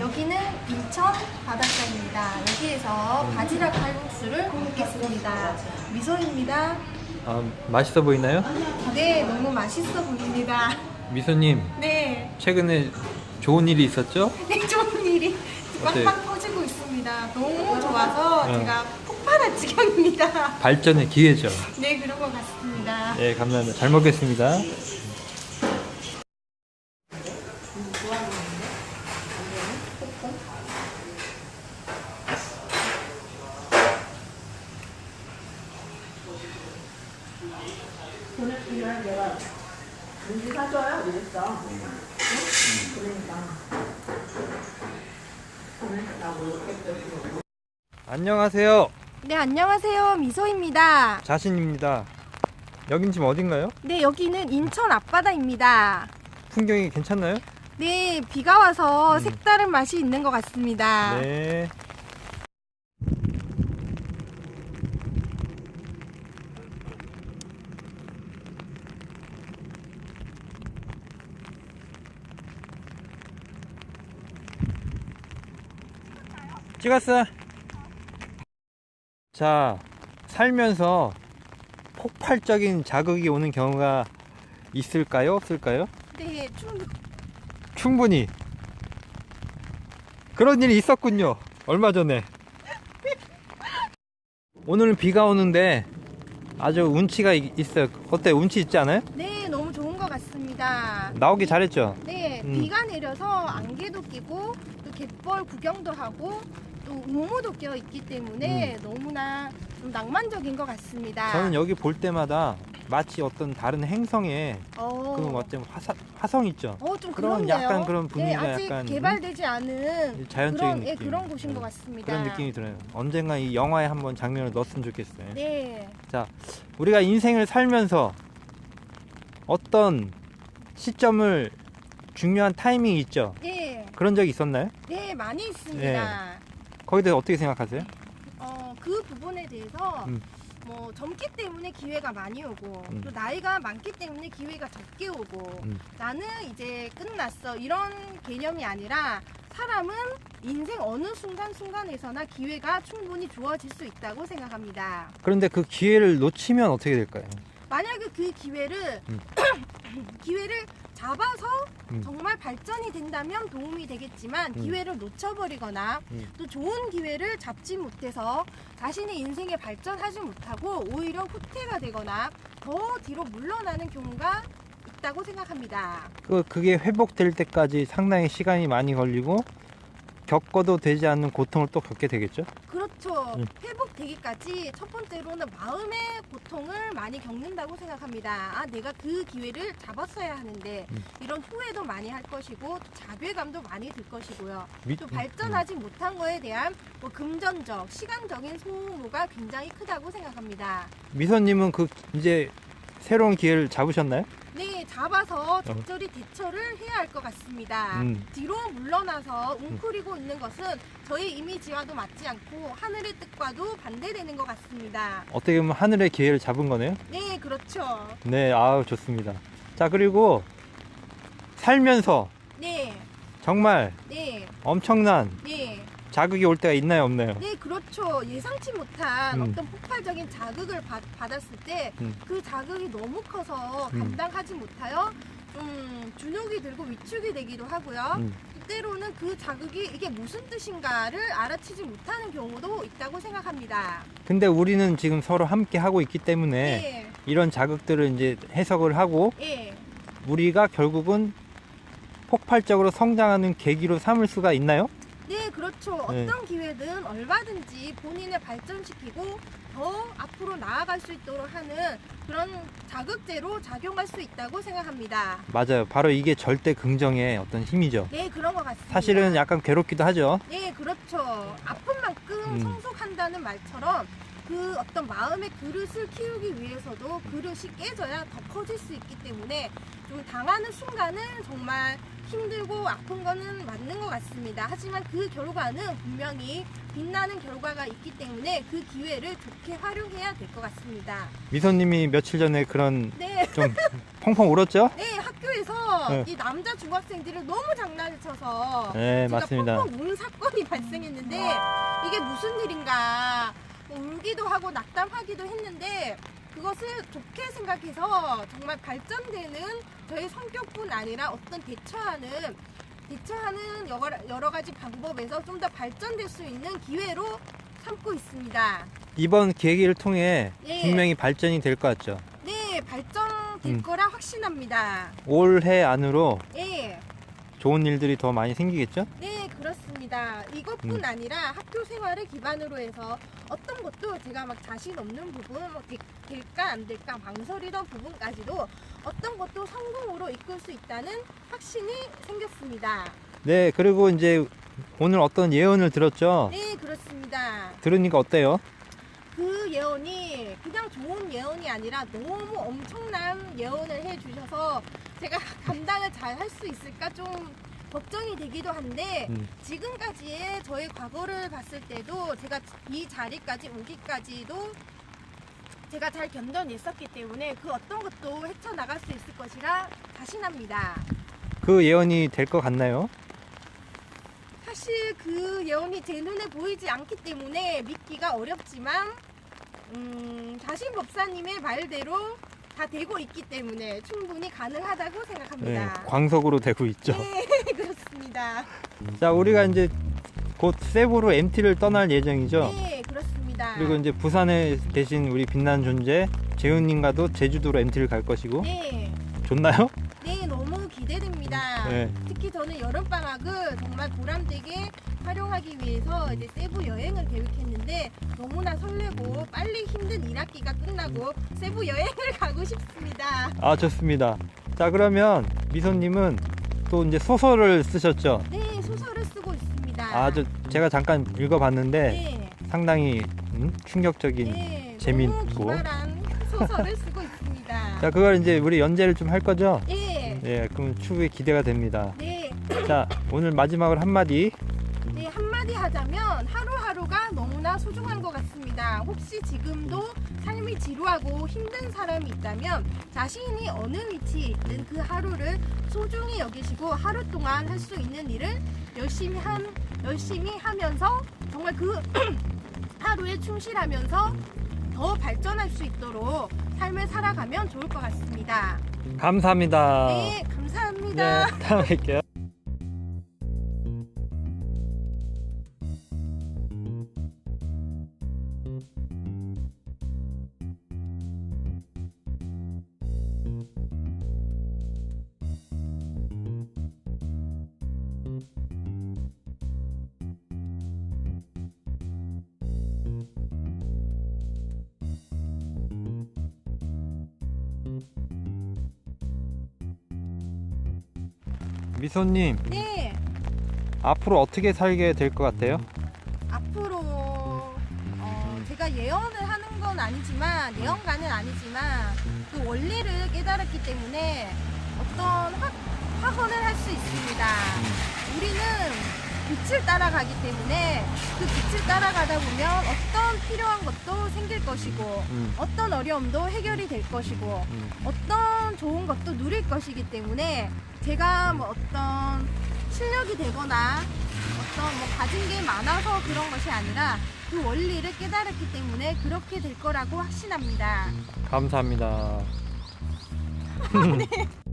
여기는 인천 바닷가입니다. 여기에서 바지락 칼국수를 먹겠습니다. 미소입니다. 아, 맛있어 보이나요? 네, 너무 맛있어 보입니다. 미소님, 네, 최근에 좋은 일이 있었죠? 네 좋은 일이 어때요? 빵빵 터지고 있습니다. 너무 좋아서 응. 제가 폭발할 지경입니다. 발전의 기회죠. 네, 그런 것 같습니다. 예, 감사합니다. 잘 먹겠습니다. 안녕하세요. 네, 안녕하세요. 미소입니다. 자신입니다. 여긴 지금 어딘가요? 네, 여기는 인천 앞바다입니다. 풍경이 괜찮나요? 네, 비가 와서 음. 색다른 맛이 있는 것 같습니다. 네. 찍었어. 자, 살면서 폭발적인 자극이 오는 경우가 있을까요? 없을까요? 네, 충 충분히 그런 일이 있었군요. 얼마 전에. 오늘은 비가 오는데 아주 운치가 이- 있어요. 어때? 운치 있지 않아요? 네, 너무 좋은 것 같습니다. 나오기 잘했죠? 네, 음. 비가 내려서 안개도 끼고 또 갯벌 구경도 하고 또 우무도 껴 있기 때문에 너무나 좀 낭만적인 것 같습니다. 음. 저는 여기 볼 때마다 마치 어떤 다른 행성에 어, 그런 어떤 화사, 화성 있죠? 어, 좀 그런 그렇네요. 약간 그런 네, 분위기가 아직 약간 개발되지 않은 자연적인 그런, 예, 느낌. 그런 곳인 음, 것 같습니다. 그런 느낌이 들어요. 언젠가 이 영화에 한번 장면을 넣었으면 좋겠어요. 네, 우리가 인생을 살면서 어떤 시점을 중요한 타이밍이 있죠. 네, 그런 적이 있었나요? 네, 많이 있습니다. 네. 거기에 대해서 어떻게 생각하세요? 어, 그 부분에 대해서 음. 뭐 젊기 때문에 기회가 많이 오고 음. 또 나이가 많기 때문에 기회가 적게 오고 음. 나는 이제 끝났어 이런 개념이 아니라 사람은 인생 어느 순간순간에서나 기회가 충분히 주어질 수 있다고 생각합니다. 그런데 그 기회를 놓치면 어떻게 될까요? 만약에 그 기회를 음. 기회를 잡아서 음. 정말 발전이 된다면 도움이 되겠지만 음. 기회를 놓쳐버리거나 음. 또 좋은 기회를 잡지 못해서 자신의 인생에 발전하지 못하고 오히려 후퇴가 되거나 더 뒤로 물러나는 경우가 있다고 생각합니다. 그 그게 회복될 때까지 상당히 시간이 많이 걸리고 겪어도 되지 않는 고통을 또 겪게 되겠죠? 그렇죠. 음. 회복되기까지 첫 번째로는 마음의 고통을 많이 겪는다고 생각합니다. 아, 내가 그 기회를 잡았어야 하는데 음. 이런 후회도 많이 할 것이고 또 자괴감도 많이 들 것이고요. 미- 또 발전하지 못한 거에 대한 뭐 금전적, 시간적인 소모가 굉장히 크다고 생각합니다. 음. 미선님은 그 이제 새로운 기회를 잡으셨나요? 네, 잡아서 적절히 대처를 해야 할 것 같습니다. 음. 뒤로 물러나서 웅크리고 있는 것은 저희 이미지와도 맞지 않고 하늘의 뜻과도 반대되는 것 같습니다. 어떻게 보면 하늘의 기회를 잡은 거네요. 네, 그렇죠. 네, 아우 좋습니다. 자 그리고 살면서 네, 정말 네, 엄청난 네. 자극이 올 때가 있나요, 없나요? 네, 그렇 죠. 예상치 못한 음. 어떤 폭발적인 자극을 받, 받았을 때그 음. 자극이 너무 커서 음. 감당하지 못하여 좀 주눅이 들고 위축이 되기도 하고요. 음. 때로는 그 자극이 이게 무슨 뜻인가를 알아채지 못하는 경우도 있다고 생각합니다. 근데 우리는 지금 서로 함께 하고 있기 때문에 네, 이런 자극들을 이제 해석을 하고 예, 우리가 결국은 폭발적으로 성장하는 계기로 삼을 수가 있나요? 네, 그렇죠. 네. 어떤 기회든 얼마든지 본인을 발전시키고 더 앞으로 나아갈 수 있도록 하는 그런 자극제로 작용할 수 있다고 생각합니다. 맞아요. 바로 이게 절대 긍정의 어떤 힘이죠. 네, 그런 것 같습니다. 사실은 약간 괴롭기도 하죠. 네, 그렇죠. 아픈 만큼 음. 성숙한다는 말처럼 그 어떤 마음의 그릇을 키우기 위해서도 그릇이 깨져야 더 커질 수 있기 때문에 좀 당하는 순간은 정말 힘들고 아픈 거는 맞는 것 같습니다. 하지만 그 결과는 분명히 빛나는 결과가 있기 때문에 그 기회를 좋게 활용해야 될 것 같습니다. 미소님이 며칠 전에 그런 네, 좀 펑펑 울었죠? 네 학교에서 네. 이 남자 중학생들을 너무 장난을 쳐서 네, 제가 맞습니다. 펑펑 운 사건이 발생했는데 이게 무슨 일인가 뭐 울기도 하고 낙담하기도 했는데 그것을 좋게 생각해서 정말 발전되는 저의 성격뿐 아니라 어떤 대처하는 대처하는 여러, 가지 방법에서 좀 더 발전될 수 있는 기회로 삼고 있습니다. 이번 계기를 통해 네. 분명히 발전이 될 것 같죠. 네, 발전될 음. 거라 확신합니다. 올해 안으로 네. 좋은 일들이 더 많이 생기겠죠? 네, 그렇습니다. 이것뿐 음. 아니라 학교 생활을 기반으로 해서 어떤 것도 제가 막 자신 없는 부분, 뭐 될- 될까 안 될까 망설이던 부분까지도 어떤 것도 성공으로 이끌 수 있다는 확신이 생겼습니다. 네, 그리고 이제 오늘 어떤 예언을 들었죠? 네, 그렇습니다. 들으니까 어때요? 그 예언이 그냥 좋은 예언이 아니라 너무 엄청난 예언을 해주셔서 제가 감당을 잘 할 수 있을까 좀 걱정이 되기도 한데 음. 지금까지의 저의 과거를 봤을 때도 제가 이 자리까지 오기까지도 제가 잘 견뎌냈었기 때문에 그 어떤 것도 헤쳐나갈 수 있을 것이라 자신합니다. 그 예언이 될 것 같나요? 사실 그 예언이 제 눈에 보이지 않기 때문에 믿기가 어렵지만 음, 자신 법사님의 말대로 다 되고 있기 때문에 충분히 가능하다고 네, 생각합니다. 광석으로 되고 있죠. 네, 그렇습니다. 자, 우리가 이제 곧 세부로 MT를 떠날 예정이죠. 네, 그렇습니다. 그리고 이제 부산에 계신 우리 빛나는 존재 재훈님과도 제주도로 MT를 갈 것이고 네, 좋나요? 네, 너무 기대됩니다. 네. 특히 저는 여름 방학을 정말 보람되게 활용하기 위해서 이제 세부 여행을 계획했는데 너무나 설레고 빨리 힘든 1학기가 끝나고 세부 여행을 가고 싶습니다. 아 좋습니다. 자 그러면 미소님은 또 이제 소설을 쓰셨죠? 네, 소설을 쓰고 있습니다. 아 저 제가 잠깐 읽어봤는데 네, 상당히 음, 충격적인. 네, 재밌고. 너무 기발한 소설을 쓰고 있습니다. 자 그걸 이제 우리 연재를 좀 할 거죠? 네, 예, 그럼 추후에 기대가 됩니다. 네, 자 오늘 마지막으로 한마디. 네, 한마디 하자면 하루하루가 너무나 소중한 것 같습니다. 혹시 지금도 삶이 지루하고 힘든 사람이 있다면 자신이 어느 위치에 있든 그 하루를 소중히 여기시고 하루 동안 할 수 있는 일을 열심히 한 열심히 하면서 정말 그 하루에 충실하면서 더 발전할 수 있도록 삶을 살아가면 좋을 것 같습니다. 감사합니다. 네, 감사합니다. 네, 다음에 뵐게요. 미소님 네. 앞으로 어떻게 살게 될 것 같아요? 앞으로 어, 제가 예언을 하는 건 아니지만 예언가는 아니지만 그 원리를 깨달았기 때문에 어떤 확, 확언을 할 수 있습니다. 우리는 빛을 따라가기 때문에 그 빛을 따라가다 보면 어떤 필요한 것도 생길 것이고 음, 어떤 어려움도 해결이 될 것이고 음. 어떤 좋은 것도 누릴 것이기 때문에 제가 뭐 어떤 실력이 되거나 어떤 뭐 가진 게 많아서 그런 것이 아니라 그 원리를 깨달았기 때문에 그렇게 될 거라고 확신합니다. 감사합니다.